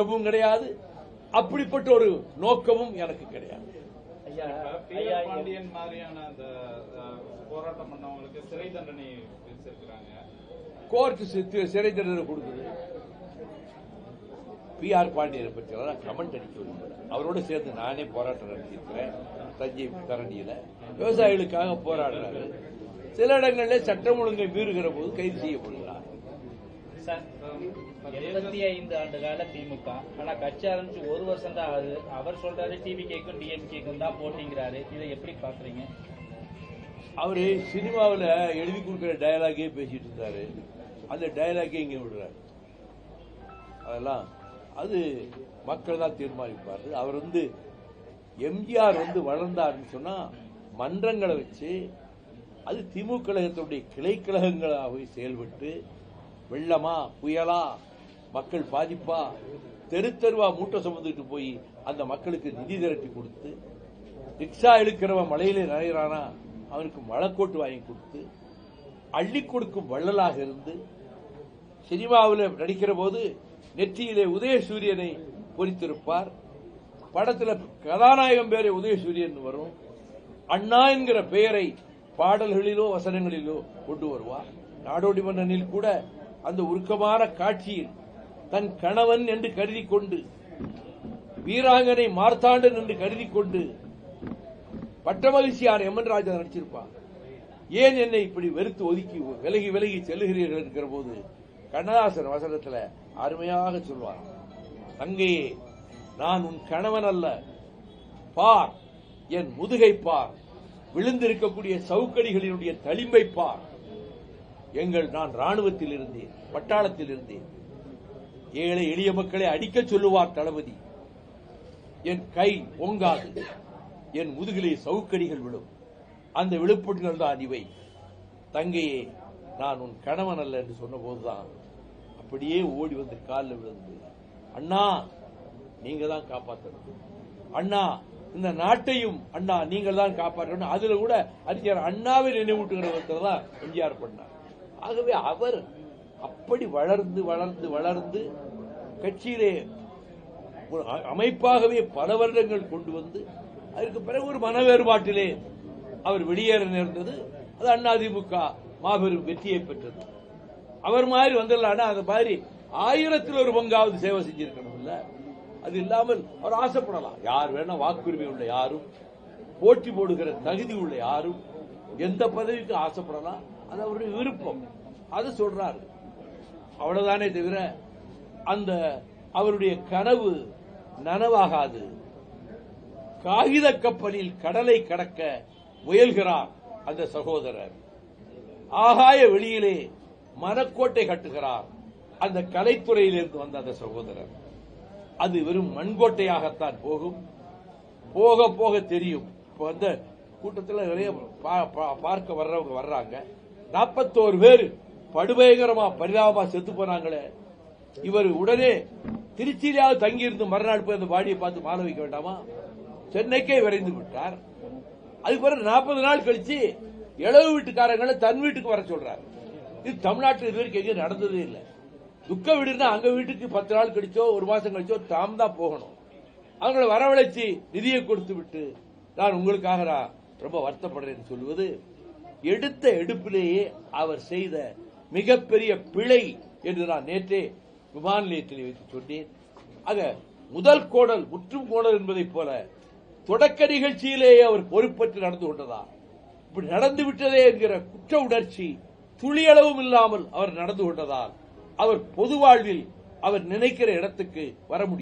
நோக்கமும் கிடையாது. அப்படிப்பட்ட ஒரு நோக்கமும் எனக்கு கிடையாது. பாண்டியன் மாதிரியான போராட்டம் பண்ணவங்களுக்கு சிறை தண்டனை விதிச்சிருக்கிறாங்க. கோர்ட் சிறை தண்டனை கொடுக்குது. பி ஆர் பாண்டியனை பற்றி எல்லாம் கமெண்ட் அடிக்க அவரோட சேர்ந்து நானே போராட்டம் நடத்தியிருக்கிறேன். தஞ்சை தரணியில. விவசாயிகளுக்காக போராடுறாரு. சில இடங்களில் சட்டம் ஒழுங்கை மீறுகிற போது கைது செய்யப்படுகிறார். சார். ஐந்து ஆண்டு கால திமுக. ஆனா கட்சி ஆரம்பிச்சு ஒரு வருஷம் தான் ஆகுது. அவர் சொல்றாரு டிவிகேக்கும் டிஎம்கேக்கும் தான் போட்டிங்கிறாரு. இதை எப்படி பாக்குறீங்க அவரு சினிமாவில் எழுதி கொடுக்குற டயலாகே பேசிட்டு இருந்தாரு. அந்த டயலாகே இங்கே விடுறாரு. அதெல்லாம் அது மக்கள் தான் தீர்மானிப்பார்கள். அவர் வந்து எம்ஜிஆர் வந்து வளர்ந்தாருன்னு சொன்னா மன்றங்களை வச்சு அது திமுக கழகத்தினுடைய கிளை கழகங்களாக செயல்பட்டு வெள்ளமா புயலா மக்கள் பாதிப்பா தெரு தெருவா மூட்டை சுமந்துட்டு போய் அந்த மக்களுக்கு நிதி திரட்டி கொடுத்து ரிக்ஷா இழுக்கிறவன் மலையில நனைகிறானா அவனுக்கு மழைக்கோட்டு வாங்கி கொடுத்து அள்ளி கொடுக்கும் வள்ளலாக இருந்து சினிமாவில் நடிக்கிற போது நெற்றியிலே உதயசூரியனை பொறித்திருப்பார். படத்தில் கதாநாயகம் பேரே உதயசூரியன் வரும். அண்ணா என்கிற பெயரை பாடல்களிலோ வசனங்களிலோ கொண்டு வருவார். நாடோடி மன்னனில் கூட அந்த உருக்கமான காட்சியில் தன் கணவன் என்று கருதி கொண்டு வீராங்கனை மார்த்தாண்டன் என்று கருதி கொண்டு பட்டமகிழ்ச்சியார் எம்என் ராஜா நடிச்சிருப்பார். ஏன் என்னை இப்படி வெறுத்து ஒதுக்கி விலகி விலகி செல்லுகிறீர்கள் என்கிற போது கண்ணதாசன் வசனத்துல அருமையாக சொல்வார். தங்கையே நான் உன் கணவன் அல்ல. பார் என் முதுகை பார். விழுந்திருக்கக்கூடிய சவுக்கடிகளினுடைய தளிம்பை பார். எங்கள் நான் ராணுவத்தில் இருந்தேன் பட்டாளத்தில் இருந்தேன் ஏழை எளிய மக்களை அடிக்கச் சொல்லுவார் தளபதி. என் கை ஓங்காது என் முதுகிலே சவுக்கடிகள் விழும். அந்த விழுப்புண்கள் தான் இவை. தங்கையே நான் உன் கணவன் அல்ல என்று சொன்னபோதுதான் அப்படியே ஓடி வந்து காலில் விழுந்து அண்ணா நீங்க தான் காப்பாற்றணும். அண்ணா இந்த நாட்டையும் அண்ணா நீங்கள் தான் காப்பாற்றணும். அதுல கூட அறிஞர் அண்ணாவை நினைவூட்டுகிற ஒருத்தர் தான் எம்ஜிஆர் பண்ணார். ஆகவே அவர் அப்படி வளர்ந்து வளர்ந்து வளர்ந்து கட்சியிலே ஒரு அ- அமைப்பாகவே பல வருடங்கள் கொண்டு வந்து அதற்கு பிறகு ஒரு மன வேறுபாட்டிலே அவர் வெளியேற நேர்ந்தது. அது அதிமுக மாபெரும் வெற்றியை பெற்றது. அவர் மாதிரி வந்துடலான்னா அது மாதிரி ஆயிரத்தில் ஒரு பங்காவது சேவை செஞ்சிருக்கணும் இல்ல. அது இல்லாமல் அவர் ஆசைப்படலாம். யார் வேணா வாக்குரிமை உள்ள யாரும் போட்டி போடுகிற தகுதி உள்ள யாரும் எந்த பதவிக்கு ஆசைப்படலாம். அது அவருடைய விருப்பம். அது சொல்றாரு. அவ்வளவுதானே தவிர அந்த அவருடைய கனவு நனவாகாது. காகித கப்பலில் கடலை கடக்க முயல்கிறார் அந்த சகோதரர். ஆகாய வெளியிலே மனக்கோட்டை கட்டுகிறார். அந்த கலைத்துறையிலிருந்து வந்த அந்த சகோதரர். அது வெறும் மண்கோட்டையாகத்தான் போகும். போக போக தெரியும். இப்ப வந்து கூட்டத்தில் நிறைய பா- பா- பார்க்க வர்றவங்க வர்றாங்க. நாற்பத்தோரு பேர் படுபயங்கரமா பரிதாபமா செத்து போனாங்களே. இவர் உடனே திருச்சியிலாவது தங்கியிருந்து மறுநாள் போய் அந்த பாடியை பார்த்து மாலை வைக்க வேண்டாமா? சென்னைக்கே விரைந்து விட்டார். அதுக்கு பிறகு நாற்பது நாள் கழிச்சு இளவு வீட்டுக்காரங்களை தன் வீட்டுக்கு வர சொல்றாரு. இது தமிழ்நாட்டில் இது வரைக்கும் எங்கேயும் நடந்ததே இல்லை. துக்க வீடுனா அங்க வீட்டுக்கு பத்து நாள் கழிச்சோ ஒரு மாசம் கழிச்சோ தாம் தான் போகணும். அவங்களை வரவழைச்சு நிதியை கொடுத்து விட்டு நான் உங்களுக்காக நான் ரொம்ப வருத்தப்படுறேன் சொல்லுவது எடுத்த எடுப்பிலேயே அவர் செய்த மிகப்பெரிய பிழை என்று நான் நேற்றே விமான நிலையத்தில் வைத்து சொன்னேன். ஆக முதல் கோடல் முற்றும் கோடல் என்பதைப் போல தொடக்க நிகழ்ச்சியிலேயே அவர் பொறுப்பற்று நடந்து கொண்டதா? இப்படி நடந்து விட்டதே என்கிற குற்ற உணர்ச்சி துளியளவும் இல்லாமல் அவர் நடந்து கொண்டதால் அவர் பொது வாழ்வில் அவர் நினைக்கிற இடத்துக்கு வர முடியும்